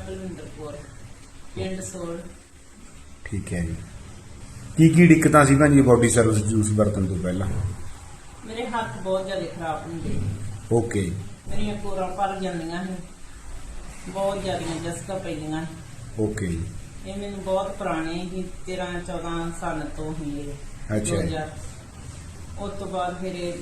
ਬਲਵਿੰਦਰ ਕੌਰ ਪਿੰਡ ਸੋਲ। ਠੀਕ ਹੈ ਜੀ। ਕੀ ਕੀ ਦਿੱਕਤਾਂ ਸੀ ਭਾਜੀ ਬੋਡੀ ਸਰਵਿਸ ਜੂਸ ਵਰਤਣ ਤੋਂ ਪਹਿਲਾਂ? ਮੇਰੇ ਹੱਥ ਬਹੁਤ ਜ਼ਿਆਦਾ ਖਰਾਬ ਹੁੰਦੇ ਓਕੇ ਮੇਰੀਆਂ ਕੋਰਾਂ ਭਰ ਜਾਂਦੀਆਂ ਸੀ। ਬਹੁਤ ਜ਼ਿਆਦੀਆਂ ਜਸਕਾ ਪੈਂਦੀਆਂ। ਓਕੇ ਜੀ। ਇਹ ਮੈਨੂੰ ਬਹੁਤ ਪੁਰਾਣੇ ਹੀ 13 14 ਸਾਲ ਤੋਂ ਹੀ ਇਹ ਅੱਛਾ ਜੀ। 2000 ਉਸ ਤੋਂ ਬਾਅਦ ਫਿਰ ਇਹ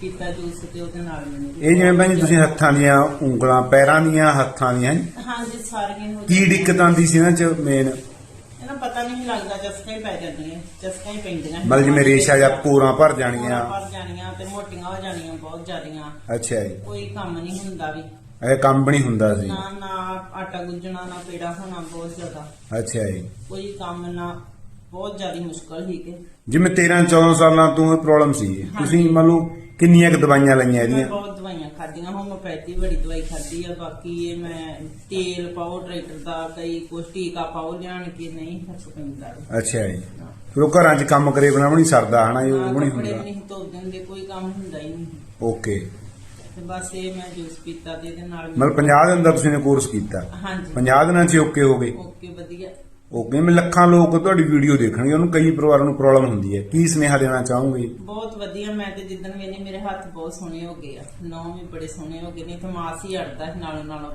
ਪੀਤਾ ਜੂਸ ਤੇ ਉਹਦੇ ਨਾਲ ਮੈਨੂੰ ਇਹ ਜਿਵੇਂ ਭਾਜੀ ਤੁਸੀਂ ਹੱਥਾਂ ਦੀਆਂ ਉਂਗਲਾਂ ਪੈਰਾਂ ਦੀਆਂ ਹੱਥਾਂ ਦੀਆਂ। ਹਾਂਜੀ ਸਾਰੀਆਂ ਹੋ ਕੀ ਦਿੱਕਤ ਆਉਂਦੀ ਸੀ ਇਹਨਾਂ ਚ ਮੇਨ ਇਹਨਾਂ ਪਤਾ ਨਹੀਂ ਲੱਗਦਾ ਜਸਕਾ ਹੀ ਪੈ ਜਾਂਦੀਆਂ ਜਸਕਾ ਹੀ ਪੈਂਦੀਆਂ। ਸੀ। ਮਤਲਬ ਜਿਵੇਂ ਰੇਸ਼ਾ ਜਾਂ ਪੂਰਾ ਭਰ ਪੂਰਾ ਜਾਣੀਆਂ ਭਰ ਜਾਣੀਆਂ ਤੇ ਮੋਟੀਆਂ ਹੋ ਜਾਣੀਆਂ ਬਹੁਤ ਜ਼ਿਆਦੀਆਂ। ਅੱਛਾ ਜੀ। ਕੋਈ ਕੰਮ ਨਹੀਂ ਹੁੰਦਾ ਵੀ। ਇਹ ਕੰਮ ਵੀ ਨਹੀਂ ਹੁੰਦਾ ਸੀ। ਨਾ ਨਾ ਆਟਾ ਗੁੱਜਣਾ ਨਾ ਪੇੜਾ ਹੋਣਾ ਬਹੁਤ ਜ਼ਿਆਦਾ। ਅੱਛਾ ਜੀ। ਕੋਈ ਕੰਮ ਨਾ ਬਹੁਤ ਜ਼ਿਆਦਾ ਮੁਸ਼ਕਲ ਹੀ ਕਿ ਜਿਵੇਂ 13 14 ਸਾਲਾਂ ਤੋਂ ਇਹ ਪ੍ਰੋਬਲਮ ਸੀ। ਤੁਸੀਂ ਮੰਨ ਲਓ ਕਿੰਨੀਆਂ ਕੁ ਦਵਾਈਆਂ ਲਈਆਂ ਮੈਂ ਇਹਦੀਆਂ? ਬਹੁਤ ਦਵਾਈਆਂ ਖਾਧੀਆਂ ਹੋਮੋਪੈਥੀ ਬੜੀ ਦਵਾਈ ਖਾਧੀ ਆ ਬਾਕੀ ਇਹ ਮੈਂ ਤੇਲ ਪਾਓ ਟਰੈਕਟਰ ਦਾ ਕਈ ਕੁਛ ਟੀਕਾ ਪਾਓ ਲਿਆਣ ਕੇ ਨਹੀਂ ਫ਼ਰਕ ਪੈਂਦਾ ਅੱਛਾ ਜੀ। ਫਿਰ ਉਹ ਘਰਾਂ 'ਚ ਕੰਮ ਕਰੇ ਬਣਾ ਵੀ ਨਹੀਂ ਸਰਦਾ ਹਨਾ ਜੀ, ਉਹ ਨਹੀਂ ਕੱਪੜੇ ਵੀ ਹੁੰਦਾ ਨਹੀਂ ਧੋਦੇ ਹੁੰਦੇ ਕੋਈ ਕੰਮ ਹੁੰਦਾ ਹੀ ਨਹੀਂ। ਓਕੇ। ਤੇ ਬਸ ਇਹ ਮੈਂ ਜੂਸ ਪੀਤਾ ਤੇ ਇਹਦੇ ਨਾਲ ਮਤਲਬ 50 ਦਿਨ ਦਾ ਤੁਸੀਂ ਨੇ ਕੋਰਸ ਕੀਤਾ। ਹਾਂਜੀ। 50 ਦਿਨਾਂ 'ਚ ਓਕੇ ਹੋ ਗਏ। ਓਕੇ ਵਧੀਆ। ਓਕੇ ਮੈਂ ਲੱਖਾਂ ਲੋਕ ਤੁਹਾਡੀ ਵੀਡੀਓ ਦੇਖਣਗੇ, ਉਹਨੂੰ ਕਈ ਪਰਿਵਾਰਾਂ ਨੂੰ ਪ੍ਰੋਬਲਮ ਹੁੰਦੀ ਹੈ। ਕੀ ਸੁਨੇਹਾ ਦੇਣਾ ਚਾਹੋਗੇ? ਬਹੁਤ ਵਧੀਆ, ਮੈਂ ਤੇ ਜਿੱਦਣ ਵੇਲੇ ਮੇਰੇ ਹੱਥ ਬਹੁਤ ਸੋਹਣੇ ਹੋ ਗਏ ਆ। ਨੌ ਵੀ ਬੜੇ ਸੋਹਣੇ ਹੋ ਗਏ ਨਹੀਂ ਤਾਂ ਮਾਸ ਹੀ ਅੜਦਾ ਸੀ ਨਾਲੋਂ ਨਾਲੋਂ